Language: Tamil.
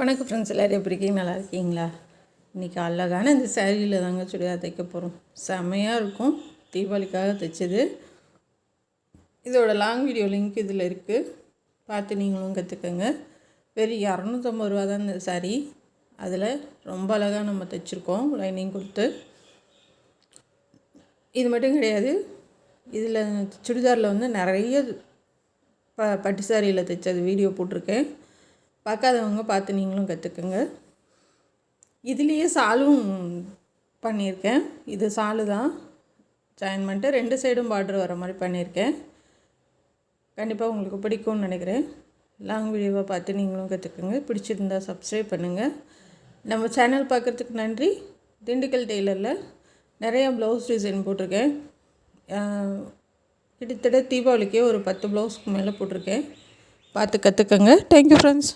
வணக்கம் ஃப்ரெண்ட்ஸ் எல்லோரும் எப்படி இருக்கீங்க? நல்லா இருக்கீங்களா? இன்றைக்கி அழகான இந்த சேரீயில் தாங்க சுடிதார் தைக்க போகிறோம் செம்மையாக இருக்கும். தீபாவளிக்காக தைச்சது. இதோட லாங் வீடியோ லிங்க் இதில் இருக்குது பார்த்து நீங்களும் கற்றுக்கோங்க வெறும் இரநூத்தம்பது ரூபா தான் இந்த சாரீ அதில் ரொம்ப அழகாக நம்ம தைச்சிருக்கோம். லைனிங் கொடுத்து. இது மட்டும் கிடையாது. இதில் சுடிதாரில் வந்து நிறைய ப பட்டு சாரியில் தைச்சது. வீடியோ போட்டிருக்கேன். பார்க்காதவங்க பார்த்து நீங்களும் கற்றுக்குங்க இதுலேயே சாலும் பண்ணியிருக்கேன். இது சாலு தான். ஜாயின் பண்ணிட்டு ரெண்டு சைடும் பார்டர் வர மாதிரி பண்ணியிருக்கேன். கண்டிப்பாக உங்களுக்கு பிடிக்கும்னு நினைக்கிறேன். லாங் வீடியோவை பார்த்து நீங்களும் கற்றுக்குங்க பிடிச்சிருந்தா சப்ஸ்கிரைப் பண்ணுங்கள் நம்ம சேனல் பார்க்குறதுக்கு நன்றி. திண்டுக்கல் டெய்லரில் நிறையா ப்ளவுஸ் டிசைன் போட்டிருக்கேன். கிட்டத்தட்ட தீபாவளிக்கே ஒரு பத்து ப்ளவுஸ்க்கு மேலே போட்டிருக்கேன். பார்த்து கற்றுக்கங்க தேங்க்யூ ஃப்ரெண்ட்ஸ்